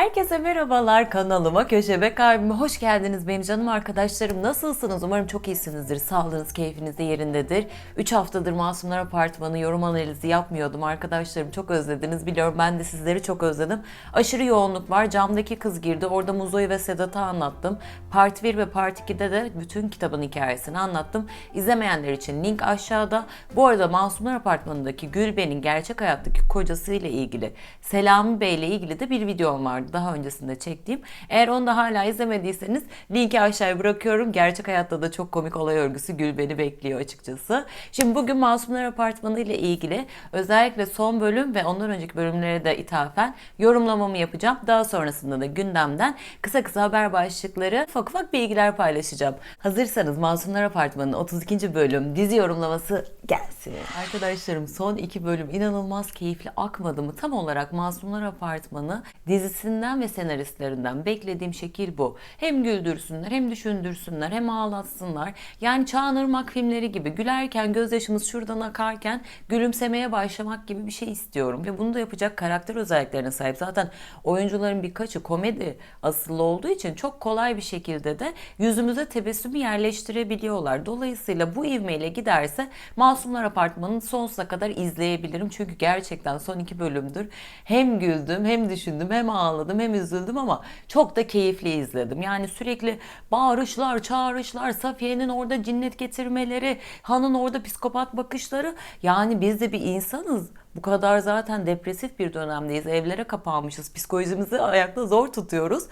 Herkese merhabalar kanalıma, köşeme, kalbime hoş geldiniz benim canım arkadaşlarım. Nasılsınız? Umarım çok iyisinizdir. Sağlığınız, keyfiniz de yerindedir. 3 haftadır Masumlar Apartmanı yorum analizi yapmıyordum. Arkadaşlarım çok özlediniz. Biliyorum ben de sizleri çok özledim. Aşırı yoğunluk var. Camdaki kız girdi. Orada Muzo'yu ve Sedat'ı anlattım. Part 1 ve Part 2'de de bütün kitabın hikayesini anlattım. İzlemeyenler için link aşağıda. Bu arada Masumlar Apartmanı'ndaki Gülben'in gerçek hayattaki kocasıyla ilgili, Selami Bey ile ilgili de bir videom vardı daha öncesinde çektiğim. Eğer onu da hala izlemediyseniz linki aşağıya bırakıyorum. Gerçek hayatta da çok komik olay örgüsü Gülben'i bekliyor açıkçası. Şimdi bugün Masumlar Apartmanı ile ilgili özellikle son bölüm ve ondan önceki bölümlere de ithafen yorumlamamı yapacağım. Daha sonrasında da gündemden kısa kısa haber başlıkları, ufak ufak bilgiler paylaşacağım. Hazırsanız Masumlar Apartmanı'nın 32. bölüm dizi yorumlaması gelsin. Arkadaşlarım son iki bölüm inanılmaz keyifli akmadı mı? Tam olarak Masumlar Apartmanı dizisinden ve senaristlerinden beklediğim şekil bu. Hem güldürsünler hem düşündürsünler hem ağlatsınlar. Yani Çağınırmak filmleri gibi gülerken gözyaşımız şuradan akarken gülümsemeye başlamak gibi bir şey istiyorum. Ve bunu da yapacak karakter özelliklerine sahip. Zaten oyuncuların birkaçı komedi asıllı olduğu için çok kolay bir şekilde de yüzümüze tebessümü yerleştirebiliyorlar. Dolayısıyla bu ivmeyle giderse Masumlar Apartmanı'nı sonsuza kadar izleyebilirim. Çünkü gerçekten son iki bölümdür hem güldüm hem düşündüm hem ağladım hem üzüldüm ama çok da keyifli izledim. Yani sürekli bağırışlar, çağrışlar, Safiye'nin orada cinnet getirmeleri, Han'ın orada psikopat bakışları. Yani biz de bir insanız. Bu kadar zaten depresif bir dönemdeyiz. Evlere kapanmışız. Psikolojimizi ayakta zor tutuyoruz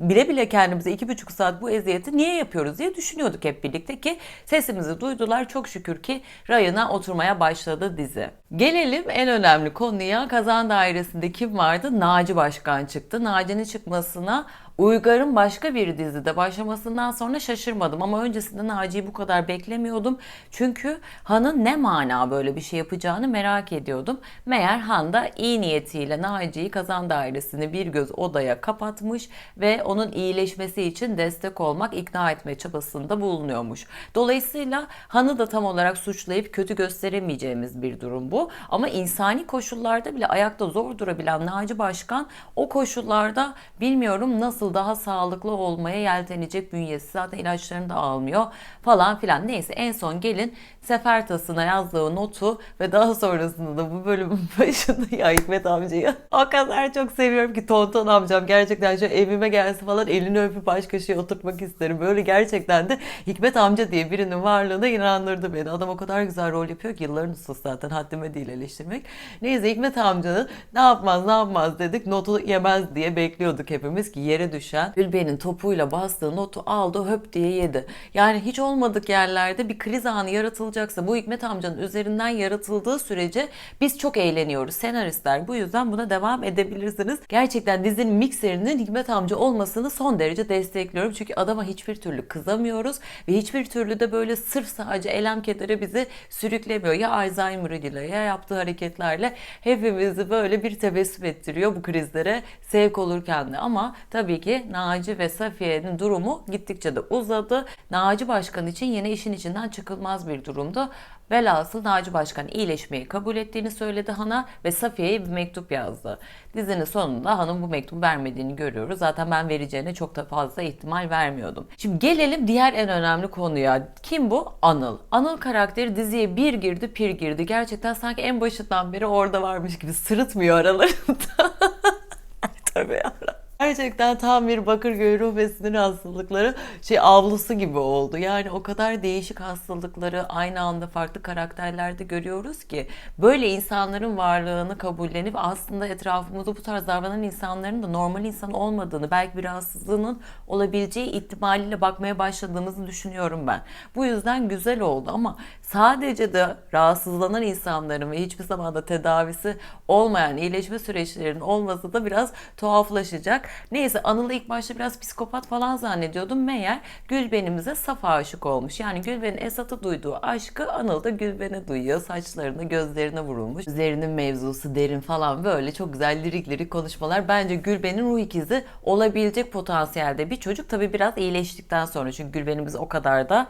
bile bile kendimize iki buçuk saat bu eziyeti niye yapıyoruz diye düşünüyorduk hep birlikte ki sesimizi duydular. Çok şükür ki rayına oturmaya başladı dizi. Gelelim en önemli konuya. Kazan dairesinde kim vardı? Naci Başkan çıktı. Naci'nin çıkmasına Uygar'ın başka bir dizide başlamasından sonra şaşırmadım ama öncesinde Naci'yi bu kadar beklemiyordum. Çünkü Han'ın ne mana böyle bir şey yapacağını merak ediyordum. Meğer Han da iyi niyetiyle Naci'yi kazan dairesini bir göz odaya kapatmış ve onun iyileşmesi için destek olmak, ikna etme çabasında bulunuyormuş. Dolayısıyla Han'ı da tam olarak suçlayıp kötü gösteremeyeceğimiz bir durum bu. Ama insani koşullarda bile ayakta zor durabilen Naci Başkan o koşullarda bilmiyorum nasıl daha sağlıklı olmaya yeltenecek bünyesi. Zaten ilaçlarını da almıyor falan filan. Neyse en son gelin sefer tasına yazdığı notu ve daha sonrasında da bu bölümün başında ya Hikmet amcayı o kadar çok seviyorum ki Tonton amcam gerçekten şu evime gelse falan elini öpüp baş köşeye oturtmak isterim. Böyle gerçekten de Hikmet amca diye birinin varlığına inandırdı beni. Adam o kadar güzel rol yapıyor ki yılların ustası zaten haddime değil eleştirmek. Neyse Hikmet amcanın ne yapmaz ne yapmaz dedik notu yemez diye bekliyorduk hepimiz ki yere düşen Gülben'in topuyla bastığı notu aldı höp diye yedi. Yani hiç olmadık yerlerde bir kriz anı yaratılacaksa bu Hikmet amcanın üzerinden yaratıldığı sürece biz çok eğleniyoruz senaristler. Bu yüzden buna devam edebilirsiniz. Gerçekten dizinin mikserinin Hikmet amca olmasını son derece destekliyorum. Çünkü adama hiçbir türlü kızamıyoruz ve hiçbir türlü de böyle sırf sadece elem kedere bizi sürüklemiyor. Ya Alzheimer ile ya yaptığı hareketlerle hepimizi böyle bir tebessüm ettiriyor bu krizlere sevk olurken de. Ama tabii ki Naci ve Safiye'nin durumu gittikçe de uzadı. Naci Başkan için yine işin içinden çıkılmaz bir durumdu. Velhasıl Naci Başkan iyileşmeyi kabul ettiğini söyledi Han'a ve Safiye'ye bir mektup yazdı. Dizinin sonunda Han'ın bu mektubu vermediğini görüyoruz. Zaten ben vereceğine çok da fazla ihtimal vermiyordum. Şimdi gelelim diğer en önemli konuya. Kim bu? Anıl. Anıl karakteri diziye bir girdi pir girdi. Gerçekten sanki en başından beri orada varmış gibi sırıtmıyor aralarında. Tabii ara. Gerçekten tam bir Bakırköy ruh ve sinir hastalıkları şey avlusu gibi oldu. Yani o kadar değişik hastalıkları aynı anda farklı karakterlerde görüyoruz ki böyle insanların varlığını kabullenip aslında etrafımızda bu tarz davranan insanların da normal insan olmadığını, belki bir rahatsızlığının olabileceği ihtimaliyle bakmaya başladığımızı düşünüyorum ben. Bu yüzden güzel oldu ama sadece de rahatsızlanan insanların ve hiçbir zaman da tedavisi olmayan iyileşme süreçlerinin olması da biraz tuhaflaşacak. Neyse Anıl'ı ilk başta biraz psikopat falan zannediyordum. Meğer Gülben'imize saf aşık olmuş. Yani Gülben'in Esat'a duyduğu aşkı Anıl da Gülben'e duyuyor. Saçlarına, gözlerine vurulmuş. Üzerinin mevzusu derin falan böyle çok güzel lirik lirik konuşmalar. Bence Gülben'in ruh ikizi olabilecek potansiyelde bir çocuk. Tabii biraz iyileştikten sonra. Çünkü Gülben'imiz o kadar da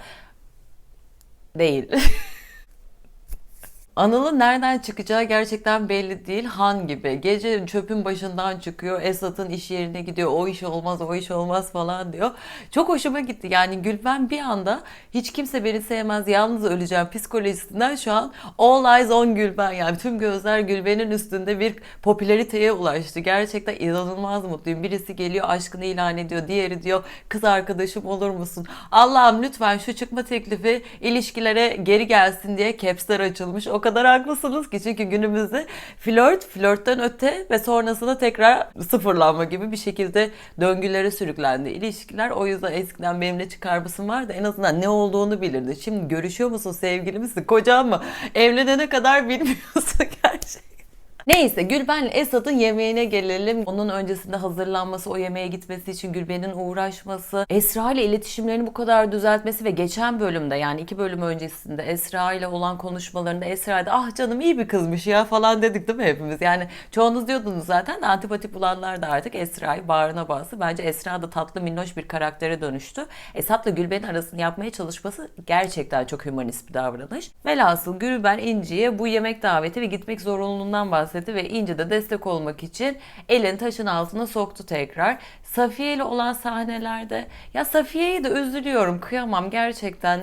değil. Anıl'ın nereden çıkacağı gerçekten belli değil. Han gibi. Gece çöpün başından çıkıyor. Esat'ın iş yerine gidiyor. O iş olmaz, o iş olmaz falan diyor. Çok hoşuma gitti. Yani Gülben bir anda hiç kimse beni sevmez, yalnız öleceğim psikolojisinden şu an all eyes on Gülben. Yani tüm gözler Gülben'in üstünde bir popülariteye ulaştı. Gerçekten inanılmaz mutluyum. Birisi geliyor aşkını ilan ediyor. Diğeri diyor kız arkadaşım olur musun? Allah'ım lütfen şu çıkma teklifi ilişkilere geri gelsin diye capsler açılmış. O kadar haklısınız ki çünkü günümüzde flört, flörtten öte ve sonrasında tekrar sıfırlanma gibi bir şekilde döngülere sürüklendi ilişkiler. O yüzden eskiden benimle çıkar mısın vardı en azından ne olduğunu bilirdi. Şimdi görüşüyor musun sevgili misin kocan mı? Evlenene kadar bilmiyorsun gerçekten. Neyse Gülben'le Esat'ın yemeğine gelelim. Onun öncesinde hazırlanması, o yemeğe gitmesi için Gülben'in uğraşması, Esra ile iletişimlerini bu kadar düzeltmesi ve geçen bölümde yani iki bölüm öncesinde Esra ile olan konuşmalarında Esra da ah canım iyi bir kızmış ya falan dedik değil mi hepimiz? Yani çoğunuz diyordunuz zaten de antipati bulanlar da artık Esra'yı bağrına bastı. Bence Esra da tatlı minnoş bir karaktere dönüştü. Esat'la Gülben'in arasını yapmaya çalışması gerçekten çok hümanist bir davranış. Velhasıl Gülben İnci'ye bu yemek daveti ve gitmek zorunluluğundan bahsetti ve İnci de destek olmak için elin taşın altına soktu tekrar. Safiye ile olan sahnelerde ya Safiye'yi de üzülüyorum kıyamam gerçekten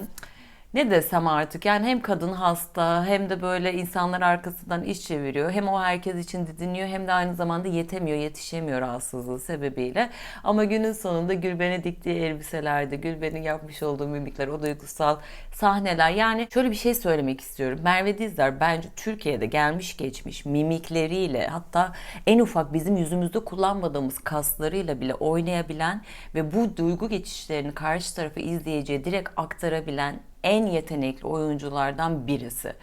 ne desem artık yani hem kadın hasta hem de böyle insanlar arkasından iş çeviriyor. Hem o herkes için didiniyor hem de aynı zamanda yetemiyor, yetişemiyor rahatsızlığı sebebiyle. Ama günün sonunda Gülben'e diktiği elbiselerde, Gülben'in yapmış olduğu mimikler, o duygusal sahneler. Yani şöyle bir şey söylemek istiyorum. Merve Dizler bence Türkiye'de gelmiş geçmiş mimikleriyle hatta en ufak bizim yüzümüzde kullanmadığımız kaslarıyla bile oynayabilen ve bu duygu geçişlerini karşı tarafı izleyiciye direkt aktarabilen en yetenekli oyunculardan birisi.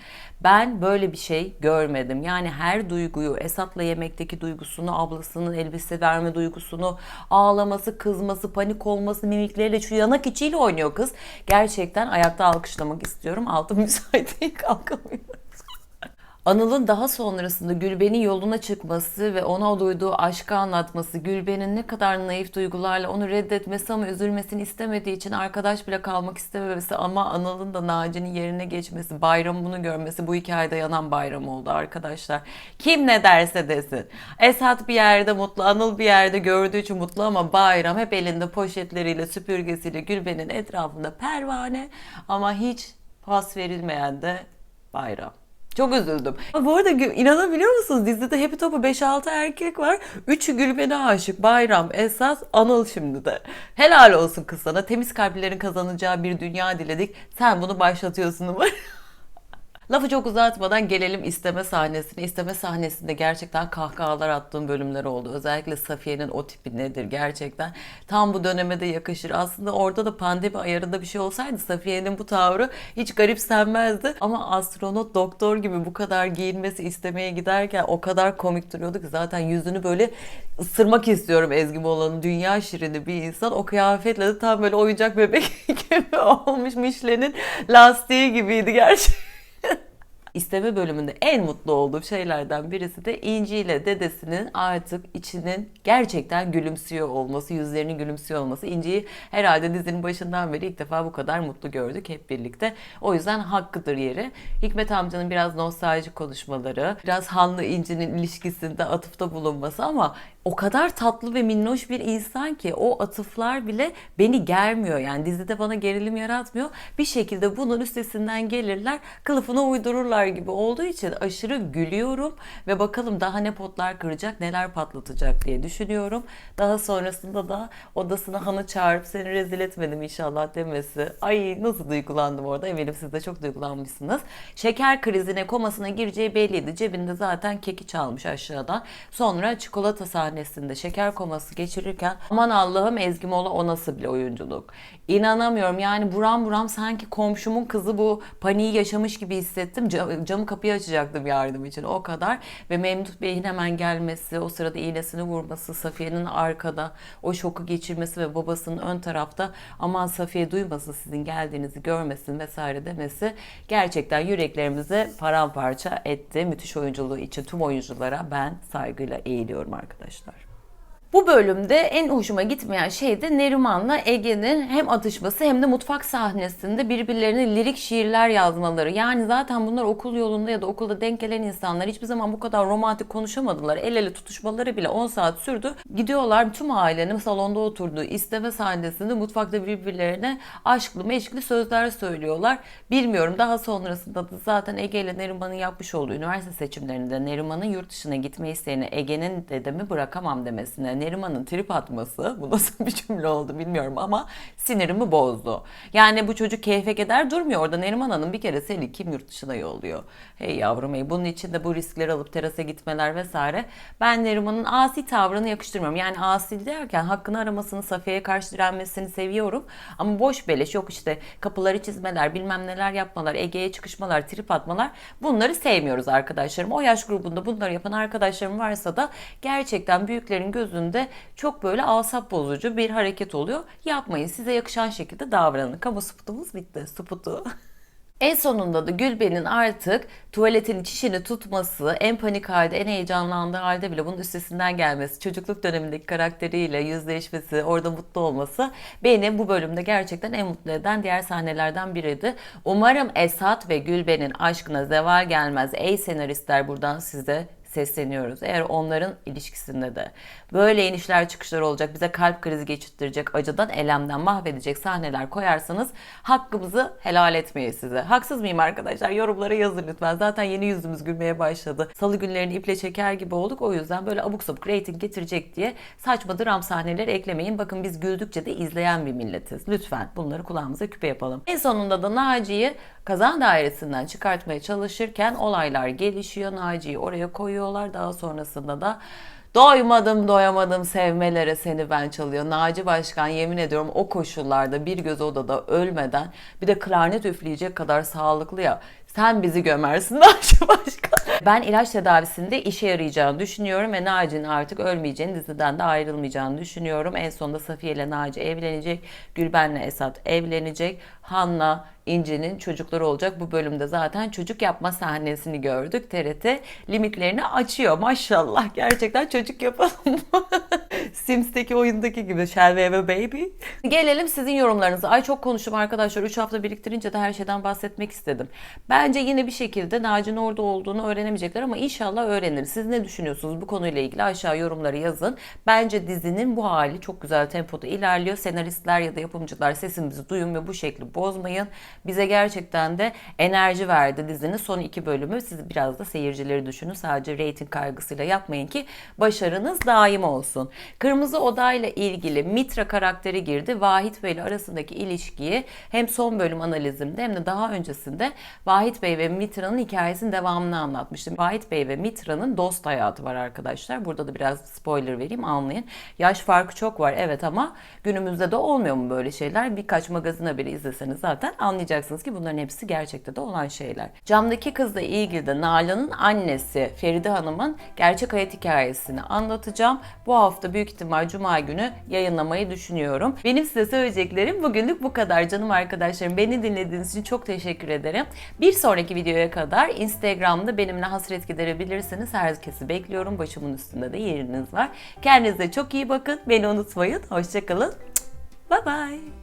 Ben böyle bir şey görmedim. Yani her duyguyu, Esat'la yemekteki duygusunu, ablasının elbise verme duygusunu, ağlaması, kızması, panik olması, mimikleriyle şu yanak içiyle oynuyor kız. Gerçekten ayakta alkışlamak istiyorum. Altı müsait değil kalkamıyorum. Anıl'ın daha sonrasında Gülben'in yoluna çıkması ve ona duyduğu aşkı anlatması, Gülben'in ne kadar naif duygularla onu reddetmesi ama üzülmesini istemediği için arkadaş bile kalmak istememesi ama Anıl'ın da Naci'nin yerine geçmesi, Bayram bunu görmesi bu hikayede yanan bayram oldu arkadaşlar. Kim ne derse desin. Esat bir yerde mutlu, Anıl bir yerde gördüğü için mutlu ama Bayram hep elinde poşetleriyle, süpürgesiyle Gülben'in etrafında pervane ama hiç pas verilmeyen de Bayram. Çok üzüldüm. Bu arada inanabiliyor musunuz? Dizide Happy Top'u 5-6 erkek var. 3'ü Gülben'e aşık. Bayram, Esas, Anıl şimdi de. Helal olsun kız sana. Temiz kalplerin kazanacağı bir dünya diledik. Sen bunu başlatıyorsun umarım. Lafı çok uzatmadan gelelim isteme sahnesine. İsteme sahnesinde gerçekten kahkahalar attığım bölümler oldu. Özellikle Safiye'nin o tipi nedir gerçekten. Tam bu döneme de yakışır. Aslında orada da pandemi ayarında bir şey olsaydı Safiye'nin bu tavrı hiç garipsenmezdi. Ama astronot doktor gibi bu kadar giyinmesi istemeye giderken o kadar komik duruyordu ki zaten yüzünü böyle ısırmak istiyorum Ezgi Moğlan'ın. Dünya şirini bir insan. O kıyafetle de tam böyle oyuncak bebek gibi olmuş Michelin'in lastiği gibiydi gerçekten isteme bölümünde en mutlu olduğum şeylerden birisi de İnci ile dedesinin artık içinin gerçekten gülümsüyor olması, yüzlerinin gülümsüyor olması. İnci'yi herhalde dizinin başından beri ilk defa bu kadar mutlu gördük hep birlikte. O yüzden hakkıdır yeri. Hikmet amcanın biraz nostalji konuşmaları, biraz Hanlı İnci'nin ilişkisinde atıfta bulunması ama o kadar tatlı ve minnoş bir insan ki o atıflar bile beni germiyor. Yani dizide bana gerilim yaratmıyor. Bir şekilde bunun üstesinden gelirler, kılıfına uydururlar gibi olduğu için aşırı gülüyorum ve bakalım daha ne potlar kıracak, neler patlatacak diye düşünüyorum. Daha sonrasında da odasına hanı çağırıp seni rezil etmedim inşallah demesi. Ay nasıl duygulandım orada. Eminim siz de çok duygulanmışsınız. Şeker krizine, komasına gireceği belliydi. Cebinde zaten keki çalmış aşağıdan. Sonra çikolata sahnesinde şeker koması geçirirken aman Allah'ım Ezgi Mola o nasıl bir oyunculuk. İnanamıyorum yani buram buram sanki komşumun kızı bu paniği yaşamış gibi hissettim. Camı kapıyı açacaktım yardım için o kadar. Ve Memduh Bey'in hemen gelmesi, o sırada iğnesini vurması, Safiye'nin arkada o şoku geçirmesi ve babasının ön tarafta aman Safiye duymasın sizin geldiğinizi görmesin vesaire demesi gerçekten yüreklerimizi paramparça etti. Müthiş oyunculuğu için tüm oyunculara ben saygıyla eğiliyorum arkadaşlar. arkadaşlar. Bu bölümde en hoşuma gitmeyen şey de Neriman'la Ege'nin hem atışması hem de mutfak sahnesinde birbirlerine lirik şiirler yazmaları. Yani zaten bunlar okul yolunda ya da okulda denk gelen insanlar hiçbir zaman bu kadar romantik konuşamadılar. El ele tutuşmaları bile 10 saat sürdü. Gidiyorlar tüm ailenin salonda oturduğu isteme sahnesinde mutfakta birbirlerine aşklı meşkli sözler söylüyorlar. Bilmiyorum daha sonrasında da zaten Ege ile Neriman'ın yapmış olduğu üniversite seçimlerinde Neriman'ın yurt dışına gitme isteğini Ege'nin dedemi bırakamam demesine Neriman'ın trip atması bu nasıl bir cümle oldu bilmiyorum ama sinirimi bozdu. Yani bu çocuk keyfe keder durmuyor orada Neriman Hanım bir kere seni kim yurt dışına yolluyor? Hey yavrum hey bunun için de bu riskleri alıp terasa gitmeler vesaire. Ben Neriman'ın asi tavrını yakıştırmıyorum. Yani asi derken hakkını aramasını Safiye'ye karşı direnmesini seviyorum. Ama boş beleş yok işte kapıları çizmeler bilmem neler yapmalar Ege'ye çıkışmalar trip atmalar bunları sevmiyoruz arkadaşlarım. O yaş grubunda bunları yapan arkadaşlarım varsa da gerçekten büyüklerin gözünde çok böyle asap bozucu bir hareket oluyor. Yapmayın size yakışan şekilde davranın. Kamu sputumuz bitti. Sputu. En sonunda da Gülben'in artık tuvaletin çişini tutması, en panik halde, en heyecanlandığı halde bile bunun üstesinden gelmesi, çocukluk dönemindeki karakteriyle yüzleşmesi, orada mutlu olması beni bu bölümde gerçekten en mutlu eden diğer sahnelerden biriydi. Umarım Esat ve Gülben'in aşkına zeval gelmez. Ey senaristler buradan size sesleniyoruz. Eğer onların ilişkisinde de böyle inişler çıkışlar olacak, bize kalp krizi geçirttirecek, acıdan, elemden mahvedecek sahneler koyarsanız hakkımızı helal etmeyiz size. Haksız mıyım arkadaşlar? Yorumlara yazın lütfen. Zaten yeni yüzümüz gülmeye başladı. Salı günlerini iple çeker gibi olduk. O yüzden böyle abuk sabuk reyting getirecek diye saçma dram sahneleri eklemeyin. Bakın biz güldükçe de izleyen bir milletiz. Lütfen bunları kulağımıza küpe yapalım. En sonunda da Naci'yi kazan dairesinden çıkartmaya çalışırken olaylar gelişiyor. Naci'yi oraya koyuyorlar. Daha sonrasında da Doymadım doyamadım sevmelere seni ben çalıyor. Naci Başkan yemin ediyorum o koşullarda bir göz odada ölmeden bir de klarnet üfleyecek kadar sağlıklı ya. Sen bizi gömersin Naci Başkan. Ben ilaç tedavisinde işe yarayacağını düşünüyorum ve Naci'nin artık ölmeyeceğini, diziden de ayrılmayacağını düşünüyorum. En sonunda Safiye ile Naci evlenecek. Gülben'le Esat evlenecek. Hanna, İnci'nin çocukları olacak. Bu bölümde zaten çocuk yapma sahnesini gördük. TRT limitlerini açıyor. Maşallah gerçekten çocuk yapalım. Sims'teki oyundaki gibi. Shall we have a baby? Gelelim sizin yorumlarınıza. Ay çok konuştum arkadaşlar. 3 hafta biriktirince de her şeyden bahsetmek istedim. Bence yine bir şekilde Naci'nin orada olduğunu öğrenemeyecekler ama inşallah öğrenir. Siz ne düşünüyorsunuz bu konuyla ilgili aşağı yorumları yazın. Bence dizinin bu hali çok güzel tempoda ilerliyor. Senaristler ya da yapımcılar sesimizi duyun ve bu şekli bozmayın. Bize gerçekten de enerji verdi dizinin son iki bölümü. Siz biraz da seyircileri düşünün. Sadece reyting kaygısıyla yapmayın ki başarınız daim olsun. Kırmızı Oda ile ilgili Mitra karakteri girdi. Vahit Bey ile arasındaki ilişkiyi hem son bölüm analizimde hem de daha öncesinde Vahit Bey ve Mitra'nın hikayesinin devamını anlatmıştım. Vahit Bey ve Mitra'nın dost hayatı var arkadaşlar. Burada da biraz spoiler vereyim anlayın. Yaş farkı çok var evet ama günümüzde de olmuyor mu böyle şeyler? Birkaç magazin haberi izleseniz zaten anlayacaksınız ki bunların hepsi gerçekte de olan şeyler. Camdaki kızla ilgili de Nalan'ın annesi Feride Hanım'ın gerçek hayat hikayesini anlatacağım. Bu hafta büyük ihtimal Cuma günü yayınlamayı düşünüyorum. Benim size söyleyeceklerim bugünlük bu kadar canım arkadaşlarım. Beni dinlediğiniz için çok teşekkür ederim. Bir sonraki videoya kadar Instagram'da benimle hasret giderebilirsiniz. Herkesi bekliyorum. Başımın üstünde de yeriniz var. Kendinize çok iyi bakın. Beni unutmayın. Hoşçakalın. Bye bye.